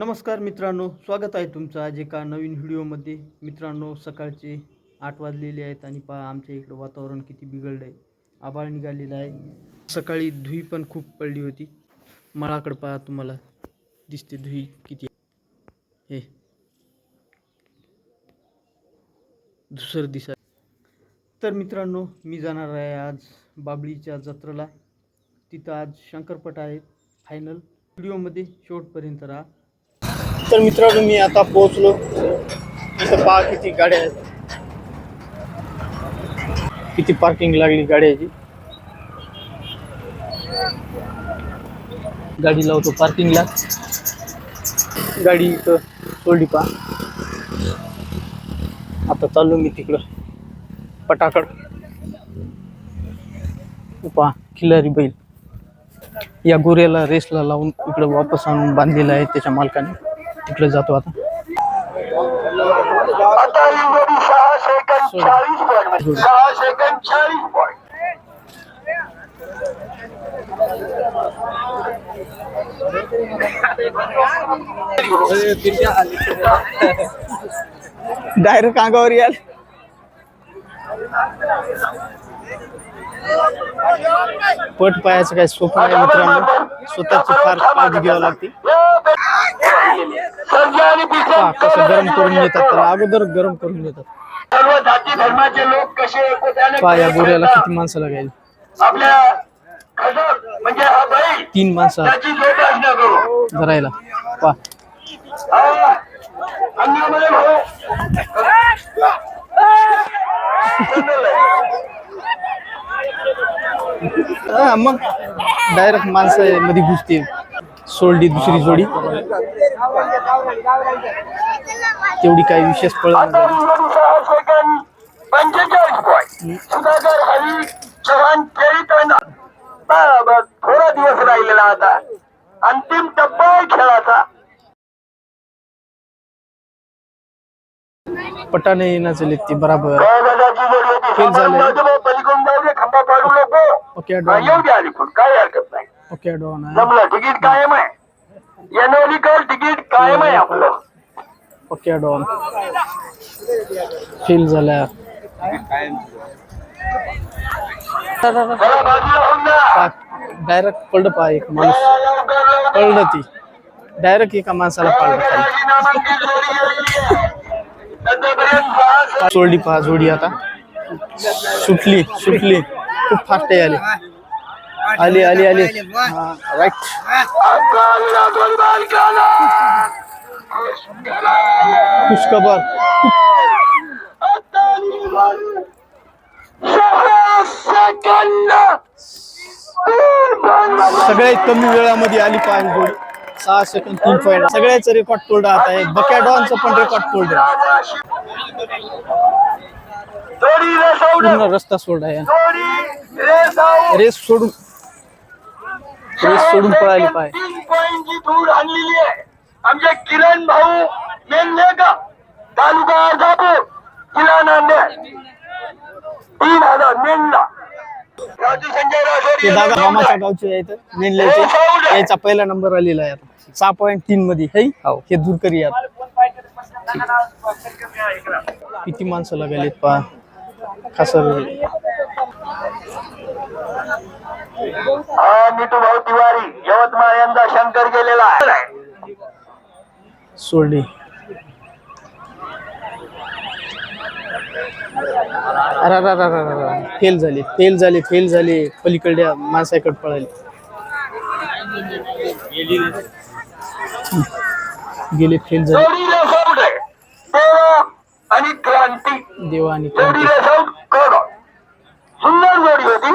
नमस्कार मित्रांनो स्वागत आहे तुमचं आज एका नवीन व्हिडिओमध्ये. मित्रांनो सकाळचे आठ वाजलेले आहेत आणि पहा आमच्या इकडं वातावरण किती बिघडलं आहे. आभाळ निघालेलं आहे. सकाळी धुई पण खूप पडली होती. मळाकडं पहा तुम्हाला दिसते धुई किती हे. दुसरं दिसा तर मित्रांनो मी जाणार आहे आज बाबळीच्या जत्रेला. तिथं आज शंकरपट आहेत फायनल. व्हिडिओमध्ये शेवटपर्यंत राहा. तर मित्रांनो मी आता पोहोचलो. इथं पहा किती गाड्या आहेत किती पार्किंग लागली गाड्याची? गाडी लावतो पार्किंगला. गाडी इथं सोडली पहा आता चाललो मी तिकडं. पटाकड. पहा खिलारी बैल. या गोऱ्याला रेसला लावून इकडं वापस आणून बांधलेला आहे त्याच्या मालकाने. तिकडे जातो आता? डायरेक्ट अंगावर याल पट पायाचं काय सोपं आहे मित्रांनो. स्वतःची फार काळजी घ्यावी लागते. कसं गरम करून घेतात तर अगोदर गरम करून घेतात. सर्व जाती धर्माचे लोक कसे एकोप्याने गोऱ्याला किती माणसं लागेल म्हणजे तीन माणसं. धरायला. पा हा. मग डायरेक्ट माणसं मध्ये घुसते सोडली दुसरी जोडी. तेवढी काही विशेष बा- थोडा दिवस राहिलेला आता. अंतिम टप्पा आहे खेळाचा. पटाने येणार चालेल ते बराबर. फेल झाले. सांभाळून जाऊ दे, पलीकडून जाऊ दे, खंबा पाडू नको. Okay Don. येऊ द्या अलीकडून काय हरकत नाही. ओके डॉन आहे जमलं तिकीट कायम आहे. तिकीट कायम आहे आपलं. Okay don. फेल बाजूला होऊन जा. डायरेक्ट पडलं पा एक माणूस. पडलं ती. डायरेक्ट एका माणसाला पाडलं खाली. नामांकित जोडी आहे. सोडली पहा जोडी आता. सुटली सुटली. खूप फास्ट आहे आली. आली आली आली. राईट खुशखबर. सगळ्यात कमी वेळामध्ये आली पाहिजे जोडी सहा सेकंद तीन पॉईंट सगळ्याच रेकॉर्ड तोडलं आता आहे. बक्या पण रेकॉर्ड तोडलं पूर्ण रस्ता सोडला आहे जोडी रेसव रेस सोडून. रेस सोडून पळाली पाय. तीन पॉईंटची धूळ आणलेली आहे. आमचे किरण भाऊ मेंढेकर तालुका अर्धापूर नांदेड. तीन हजार ते दादा मामाच्या गावचे आहेत. मेनल्याचे याचा पहिला नंबर आलेला आहे आता. सहा पॉईंट तीन मध्ये. है हे. दूर करी किती माणसं लागलेत पहा. खासर मिठू भाऊ तिवारी यवतमाळ यंदा शंकर गेलेला आहे. सोडली. फेल झाली फेल झाली फेल झाली. पलीकडल्या माणसाकडे पळाली. गेले फेल झाले. आणि क्रांती. देवा आणि क्रांती रेसआउट कड सुंदर जोडी होती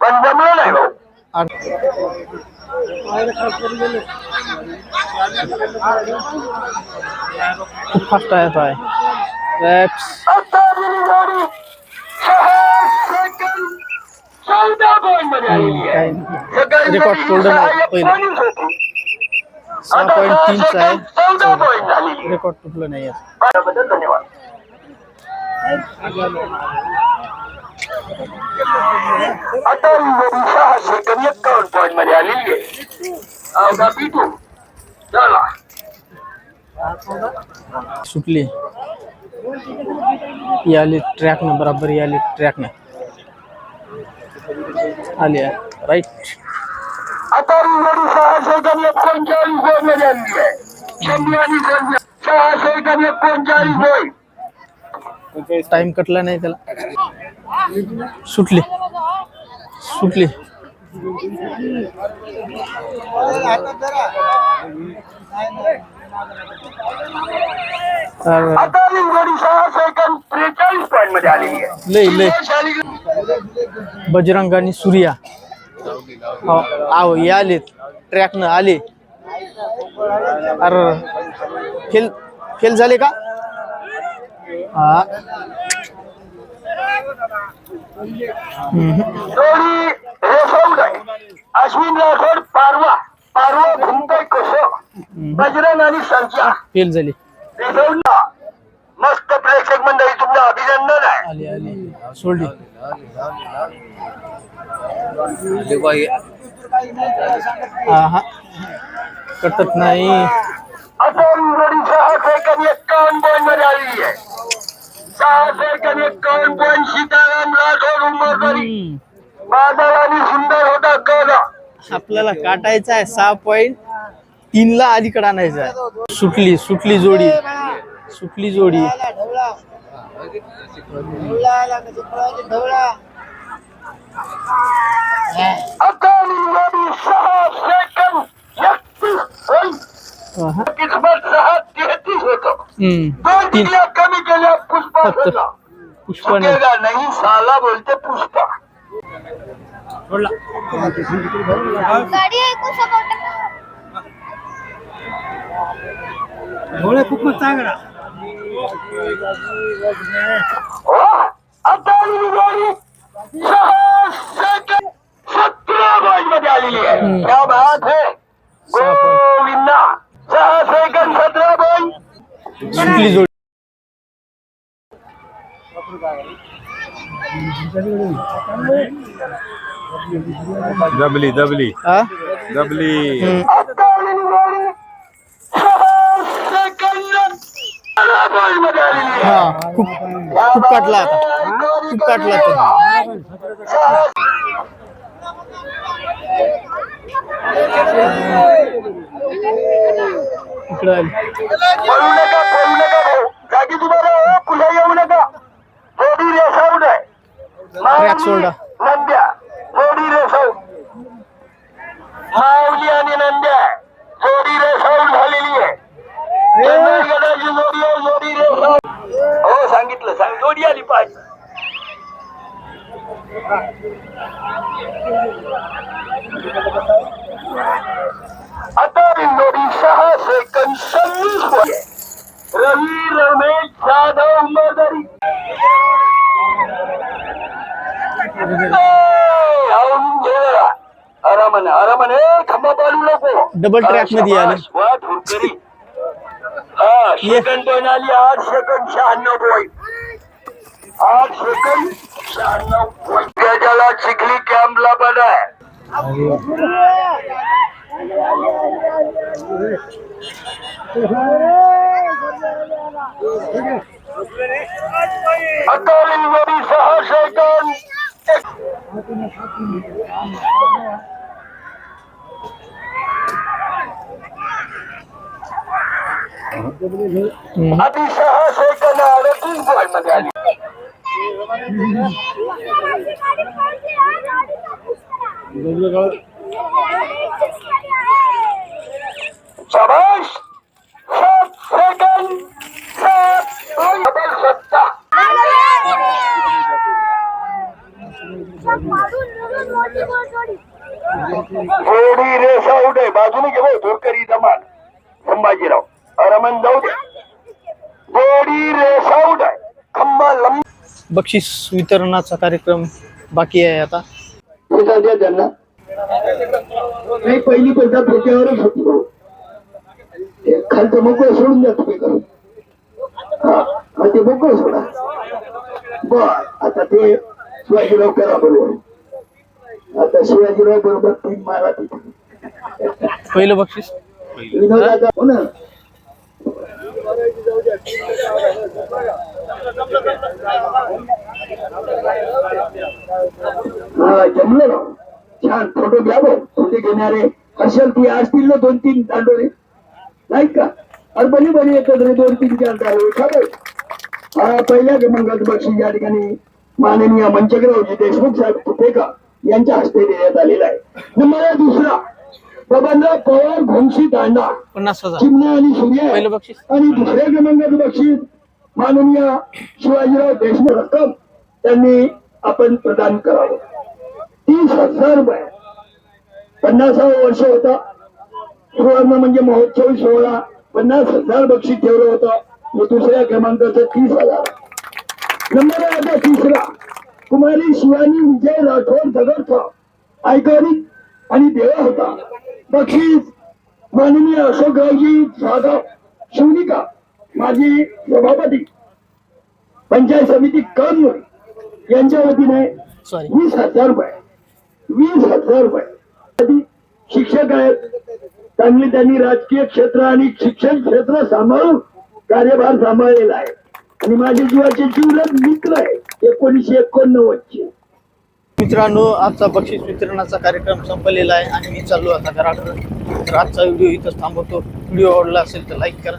पण जमलं नाही भाऊ आठ खूप फास्ट आहे पाय रॅप्स आता आलेली जोडी सहा सेकंद चौदा पॉईंटमध्ये आलेली आहे सकाळी रेकॉर्ड जोडी तोडलं सहा नाही एक पहिलं पॉईंट होती. सहा आता पॉईंट सहा तीनचं आहे सेकंद चौदा पॉईंट झालेली आहे. रेकॉर्ड तुटलं नाही आहे आता ही सहा सेकंद एकावन्न पॉईंटमध्ये आलेली आहे. अवघा पिटू चला. सुटली. याली ट्रॅकनं बराबर याली ट्रॅकनं आली राईट आता मध्ये आलेली आहे. आणि सहा टाइम कटला नाही त्याला. सुटली. सुटली. अरे, आता रिंगणी सहा सेकंद त्रेचाळीस पॉईंटमध्ये आलेली आहे. लय लय शालिग्राम बजरंग आणि सूर्या. हो, आहो हे आले. ट्रॅकनं आले. अरे फेल फेल झाले का? हा. जोडी रेसवड आहे अश्विन राठोड पारवा. पारवा घुमतोय कसं? बजरंग आणि संख्या फेल झाली. रेसवडला मस्त प्रेक्षक मंडळी तुमचं अभिनंदन आहे. आली आली. सोडली. हा कटत नाही. सेकंद एक्कावन्न पॉईंटमध्ये आलेली आहे. सहा सेकंद पण सीताराम राठोड उंबरकरी हम्म. बादल आणि सुंदर होता कळला आपल्याला काटायचा आहे सहा पॉईंट तीन ला अलीकडे आणायचा आहे. सुटली सुटली जोडी. सुटली जोडी. आता जोडी सहा सेकंद सहा तेहतीस होतं. दोन कमी केल्या पुष्पा चुकेगा नाही. साला बोलते पुष्पा. गाडी ऐकू सपोर्ट हो, आता आलेली गाडी सहा सेकंद सतरा पॉईंटमध्ये आलेली आहे. हम्म. क्या बात है. सहा point. गोविंदा. सहा सेकंद सतरा पॉईंट सुटली जोडी दबली दबली दबली हा खूप खूप काटला आता खूप काटला आता इकडे आली. पळू नका पळू नका भाऊ. जागी तुम्हाला हो, पुढे येऊ नका. थोडी Track सोडा. नंद्या. थोडी माऊली आणि नंद्या. जोडी रेसावड झालेली आहे. गडाची जोडी आहे जोडी हो सांगितलं. सांग जोडी आली पाहिजे आता जोडी सहा सेकंद सव्वीस वर. रवी रमेश जाधव उमेदवारी आरामाने आरामाने खंबा पाडू नको Double track मध्ये आले. शाबास, वा धुरकरी हा सेकंड पॉईंट आली आठ सेकंद शहाण्णव पॉईंट आठ सेकंद शहाण्णव पॉईंट त्याच्याला चिखली कॅम्पला पण आहे आता जोडी सहा सेकंद हम्म. आधी सहा सेकंद अडतीस पॉईंटमध्ये आली शाबाश सात सात सत्ता. बाजूने घेऊ धोरकरी जमान संभाजीराव रमण जाऊ दे. खंबा लंब. बक्षीस वितरणाचा कार्यक्रम बाकी आहे आता. हे त्यांना. नाही पहिली पद्धत डोक्यावरच हे खालचं मोकळं सोडून द्या तुम्ही करून हा ते मोकळं सोडा. बर आता ते शिवाजीराव करा बरोबर आता शिवाजीराव बरोबर तीन मारा तिथे. पहिलं बक्षीस? विनोदाचा हो ना. हा, जमलं. छान फोटो घ्या भाऊ फोटो घेणारे. असेल ती असतील ना दोन तीन दांडोरे नाही का? अरे बनी बनी एकत्र दोन तीन चार दांडोरे खा भाऊ. हा पहिल्या क्रमांकाचं बक्षीस या ठिकाणी माननीय मंचकरावजी देशमुख साहेब कुठेका यांच्या हस्ते देण्यात आलेला आहे. नंबर दुसरा बबनराव पवार घोंशी दांडा चिमण्या आणि सूर्य आणि दुसऱ्या क्रमांकाचं बक्षीस माननीय शिवाजीराव देशमुख रक्कम त्यांनी आपण प्रदान करावं. तीस हजार रुपये. पन्नासावं वर्ष होता. सुवर्ण म्हणजे महोत्सवी सोहळा. पन्नास हजार बक्षीस ठेवलं होतं. आणि दुसऱ्या क्रमांकाचं तीस हजार. नंबर आता तिसरा. कुमारी शिवानी विजय राठोड दगडचा. आयकॉनिक आणि देवा होता. बक्षीस माननीय अशोकरावजी जाधव. शिवनिका माजी सभापती. पंचायत समिती कळमनुरी यांच्या वतीने वीस हजार रुपये. वीस हजार रुपये. शिक्षक आहेत. चांगली त्यांनी राजकीय क्षेत्र आणि शिक्षण क्षेत्र सांभाळून कार्यभार सांभाळलेला आहे. आणि माझे जीवाचे जीवलग मित्र आहे एकोणीसशे एकोणनव्वद चे मित्रांनो आजचा बक्षीस वितरणाचा कार्यक्रम संपलेला आहे आणि मी चाललो आता घराकडे तर आजचा व्हिडिओ इथंच थांबवतो. व्हिडिओ आवडला असेल तर लाईक करा.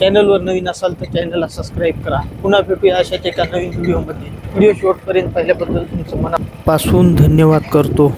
चॅनलवर नवीन असाल तर चॅनलला सबस्क्राईब करा. पुन्हा भेटूया अशाच एका नवीन व्हिडिओमध्ये. व्हिडिओ शेवटपर्यंत पाहिल्याबद्दल तुमचं मनापासून धन्यवाद करतो.